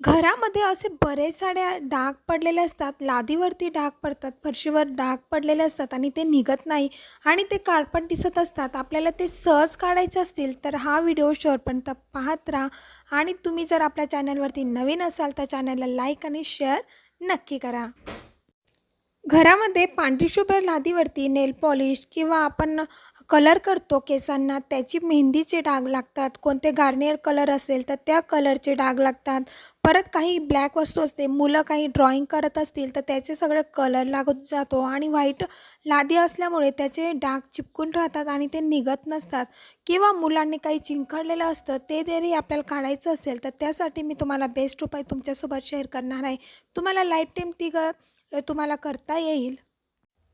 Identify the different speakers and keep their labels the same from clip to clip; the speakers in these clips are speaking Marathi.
Speaker 1: घरामध्ये असे बरेच सारे डाग पडलेले असतात लादीवरती डाग पडतात फरशीवर डाग पडलेले असतात आणि ते निघत नाही आणि ते काळपट दिसत असतात. आपल्याला ते सहज काढायचे असतील तर हा व्हिडिओ शेवटपर्यंत पाहत राहा आणि तुम्ही जर आपल्या चॅनलवरती नवीन असाल तर चॅनलला लाईक आणि शेअर नक्की करा. घरामध्ये पांढरी शुभ्र लादीवरती नेल पॉलिश किंवा आपण कलर करतो केसांना त्याची मेहंदीचे डाग लागतात कोणते गार्नियर कलर असेल तर त्या कलरचे डाग लागतात. परत काही ब्लॅक वस्तू असते मुलं काही ड्रॉइंग करत असतील तर त्याचे सगळे कलर लागत जातो आणि व्हाईट लादी असल्यामुळे त्याचे डाग चिपकून राहतात आणि ते निघत नसतात. किंवा मुलांनी काही चिंकडलेलं असतं ते जरी आपल्याला काढायचं असेल तर त्यासाठी मी तुम्हाला बेस्ट उपाय तुमच्यासोबत शेअर करणार आहे. तुम्हाला लाईफ टाईम ती ग तुम्हाला करता येईल.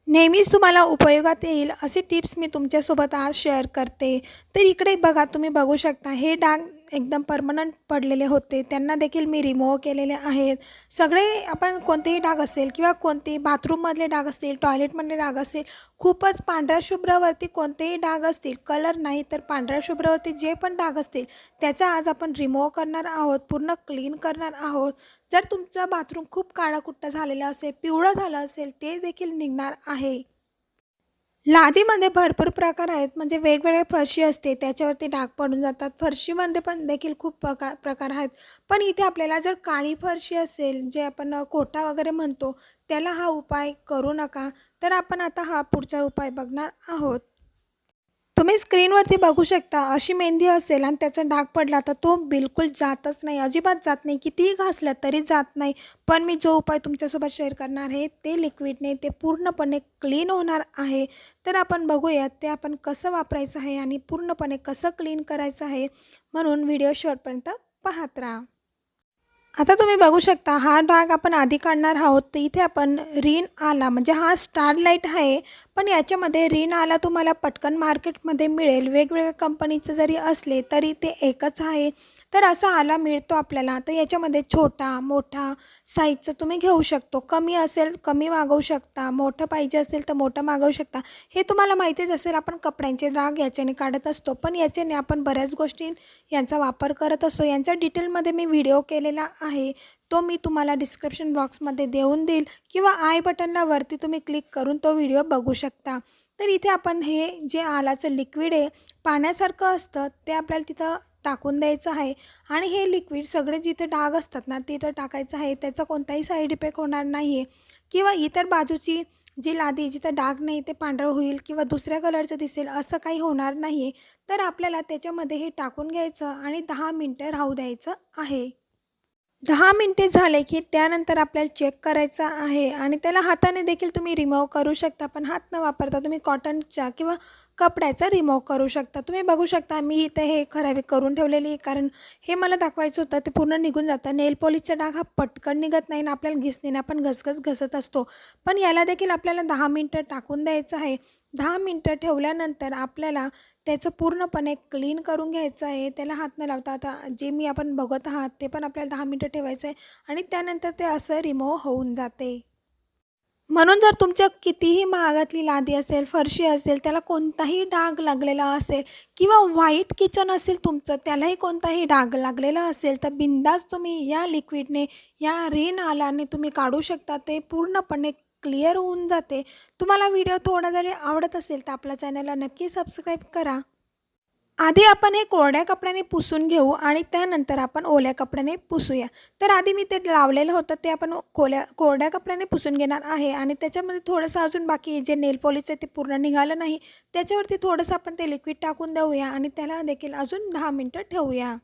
Speaker 1: नेहमीच तुम्हाला उपयोगात येईल असे टिप्स मी तुमच्यासोबत आज शेअर करते. तर इकडे बघा तुम्ही बघू शकता हे डाग एकदम परमनंट पडलेले होते. त्यांना देखील मी रिमूव्ह केलेले आहेत. सगळे आपण कोणतेही डाग असेल किंवा कोणतेही बाथरूममधले डाग असतील टॉयलेटमधले डाग असेल खूपच पांढऱ्या शुभ्रावरती कोणतेही डाग असतील कलर नाही तर पांढऱ्या शुभ्रावरती जे पण डाग असतील त्याचा आज आपण रिमूव्ह करणार आहोत पूर्ण क्लीन करणार आहोत. जर तुमचं बाथरूम खूप काळाकुट्ट झालेलं असेल पिवळं झालं असेल ते देखील निघणार आहे. लादीमध्ये भरपूर प्रकार आहेत. म्हणजे वेगवेगळे फरशी असते. त्याच्यावरती डाग पडून जातात. फरशीमध्ये पण देखील खूप प्रकार प्रकार आहेत. पण इथे आपल्याला जर काळी फरशी असेल जे आपण कोटा वगैरे म्हणतो त्याला हा उपाय करू नका. तर आपण आता हा पुढचा उपाय बघणार आहोत. तुम्ही स्क्रीनवरती बघू शकता अशी मेहंदी असेल आणि त्याचा डाग पडला तर तो बिलकुल जातच नाही अजिबात जात नाही कितीही घासलं तरी जात नाही. पण मी जो उपाय तुमच्यासोबत शेअर करणार आहे ते लिक्विडने ते पूर्णपणे क्लीन होणार आहे. तर आपण बघूयात ते आपण कसं वापरायचं आहे आणि पूर्णपणे कसं क्लीन करायचं आहे म्हणून व्हिडिओ शेवटपर्यंत पाहत राहा. आता तुम्ही बघू शकता हा डाग आपण आधी काढणार आहोत तर इथे आपण रिन आला म्हणजे हा स्टार लाइट आहे पण याच्यामध्ये रिन आला तुम्हाला पटकन मार्केटमध्ये मिळेल. वेगवेगळ्या कंपनीचं जरी असले तरी ते एकच आहे. तर असा आला मिळतो आपल्याला. तर याच्यामध्ये छोटा मोठा साईजचं तुम्ही घेऊ शकतो. कमी असेल कमी मागवू शकता. मोठं पाहिजे असेल तर मोठं मागवू शकता. हे तुम्हाला माहितीच असेल आपण कपड्यांचे राग याच्याने काढत असतो. पण याच्याने आपण बऱ्याच गोष्टी यांचा वापर करत असतो. यांचा डिटेलमध्ये मी व्हिडिओ केलेला आहे. तो मी तुम्हाला डिस्क्रिप्शन बॉक्समध्ये देऊन देईल किंवा आय बटनला वरती तुम्ही क्लिक करून तो व्हिडिओ बघू शकता. तर इथे आपण हे जे आलाचं लिक्विड आहे पाण्यासारखं असतं ते आपल्याला तिथं टाकून द्यायचं आहे. आणि हे लिक्विड सगळे जिथे डाग असतात ना तिथं टाकायचं आहे. त्याचा कोणताही साईड इफेक्ट होणार नाही आहे किंवा इतर बाजूची जी लादी जिथं डाग नाही ते पांढरं होईल किंवा दुसऱ्या कलरचं दिसेल असं काही होणार नाही तर आपल्याला त्याच्यामध्ये हे टाकून घ्यायचं आणि दहा मिनटं राहू द्यायचं आहे. दहा मिनटे झाले की त्यानंतर आपल्याला चेक करायचं आहे आणि त्याला हाताने देखील तुम्ही रिमूव्ह करू शकता. पण हात न वापरता तुम्ही कॉटनच्या किंवा कपड्याचा रिमूव्ह करू शकता. तुम्ही बघू शकता मी इथे हे खराबी करून ठेवलेली आहे. कारण हे मला दाखवायचं होतं ते पूर्ण निघून जातं. नेल पॉलिशचा डाग हा पटकन निघत नाही ना आपल्याला घिसणीने आपण घसघस घसत असतो. पण याला देखील आपल्याला दहा मिनटं टाकून द्यायचं आहे. दहा मिनटं ठेवल्यानंतर आपल्याला त्याचं पूर्णपणे क्लीन करून घ्यायचं आहे. त्याला हात न लावता आता जे मी आपण बघत आहात ते पण आपल्याला दहा मिनटं ठेवायचं आहे आणि त्यानंतर ते असं रिमूव्ह होऊन जाते. म्हणून जर तुमच्या कितीही महागातली लादी असेल फरशी असेल त्याला कोणताही डाग लागलेला असेल किंवा व्हाईट किचन असेल तुमचं त्यालाही कोणताही डाग लागलेला असेल तर बिंदास तुम्ही या लिक्विडने या रिन आलाने तुम्ही काढू शकता. ते पूर्णपणे क्लिअर होऊन जाते. तुम्हाला व्हिडिओ थोडा जरी आवडत असेल तर आपल्या चॅनलला नक्की सबस्क्राईब करा. आधी आपण हे कोरड्या कपड्याने पुसून घेऊ आणि त्यानंतर आपण ओल्या कपड्याने पुसूया. तर आधी मी ते लावलेलं होतं ते आपण कोल्या कोरड्या कपड्याने पुसून घेणार आहे आणि त्याच्यामध्ये थोडंसं अजून बाकी जे नेल पॉलिश आहे ते पूर्ण निघालं नाही. त्याच्यावरती थोडंसं आपण ते लिक्विड टाकून देऊया आणि त्याला देखील अजून दहा मिनटं ठेवूया.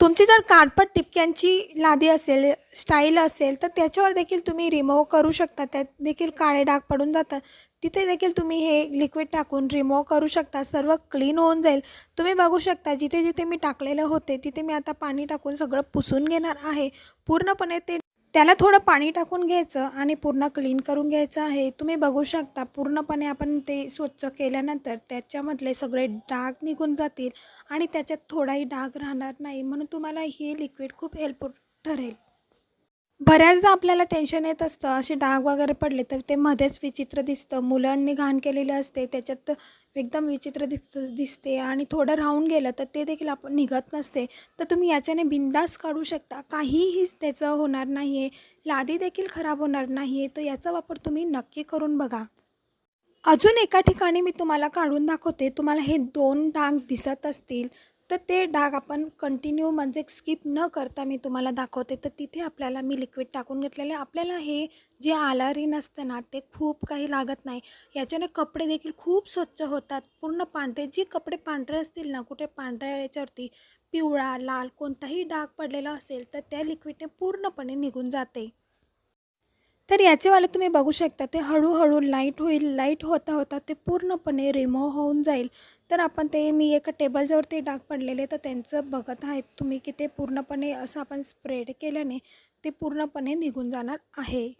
Speaker 1: तुमची जर काडपट टिपक्यांची लादी असेल स्टाईल असेल तर त्याच्यावर देखील तुम्ही रिमूव्ह करू शकता. त्यात देखील काळे डाग पडून जातात. तिथे देखील तुम्ही हे लिक्विड टाकून रिमूव्ह करू शकता. सर्व क्लीन होऊन जाईल. तुम्ही बघू शकता जिथे जिथे मी टाकलेलं होते तिथे मी आता पाणी टाकून सगळं पुसून घेणार आहे. पूर्णपणे ते त्याला थोडं पाणी टाकून घ्यायचं आणि पूर्ण क्लीन करून घ्यायचं आहे. तुम्ही बघू शकता पूर्णपणे आपण ते स्वच्छ केल्यानंतर त्याच्यामधले सगळे डाग निघून जातील आणि त्याच्यात थोडाही डाग राहणार नाही. म्हणून तुम्हाला हे लिक्विड खूप हेल्पफुल ठरेल. बऱ्याचदा आपल्याला टेन्शन येत असतं. असे डाग वगैरे पडले तर ते मध्येच विचित्र दिसतं. मुलांनी घाण केलेलं असते. त्याच्यात एकदम विचित्र दिस दिसते आणि थोडं राहून गेलं तर ते देखील आपण निघत नसते. तर तुम्ही याच्याने बिंदास काढू शकता. काहीही त्याचं होणार नाही आहे लादी देखील खराब होणार नाही आहे तर याचा वापर तुम्ही नक्की करून बघा. अजून एका ठिकाणी मी तुम्हाला काढून दाखवते. तुम्हाला हे दोन डाग दिसत असतील. तर ते डाग आपण कंटिन्यू म्हणजे स्किप न करता मी तुम्हाला दाखवते. तर तिथे आपल्याला मी लिक्विड टाकून घेतलेले आपल्याला हे जे आलारीन असतं ना ते खूप काही लागत नाही. याच्याने कपडे देखील खूप स्वच्छ होतात. पूर्ण पांढरे जे कपडे पांढरे असतील ना कुठे पांढऱ्या याच्यावरती पिवळा लाल कोणताही डाग पडलेला असेल तर त्या लिक्विडने पूर्णपणे निघून जाते. तर याचेवाले तुम्ही बघू शकता ते हळूहळू लाइट होईल. लाइट होता होता ते पूर्णपणे रिमूव्ह होऊन जाईल. तर आपण ते मी एका टेबलच्यावरती डाग पडलेले तर त्यांचं बघत आहेत तुम्ही की ते पूर्णपणे असं आपण स्प्रेड केल्याने ते पूर्णपणे निघून जाणार आहे.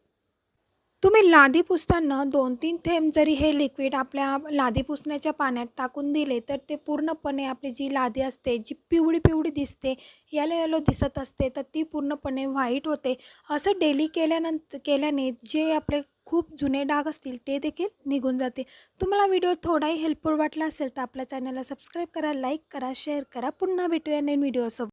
Speaker 1: तुम्ही लादी पुसताना दोन तीन थेंब जरी हे लिक्विड आपल्या लादी पुसण्याच्या पाण्यात टाकून दिले तर ते पूर्णपणे आपली जी लादी असते जी पिवळी पिवळी दिसते येलो येलो दिसत असते तर ती पूर्णपणे व्हाईट होते. असं डेली केल्यानंतर केल्याने जे आपले खूप जुने डाग असतील ते देखील निघून जाते. तुम्हाला व्हिडिओ थोडाही हेल्पफुल वाटला असेल तर आपल्या चॅनलला सबस्क्राईब करा लाईक करा शेअर करा. पुन्हा भेटूया नवीन व्हिडिओसोबत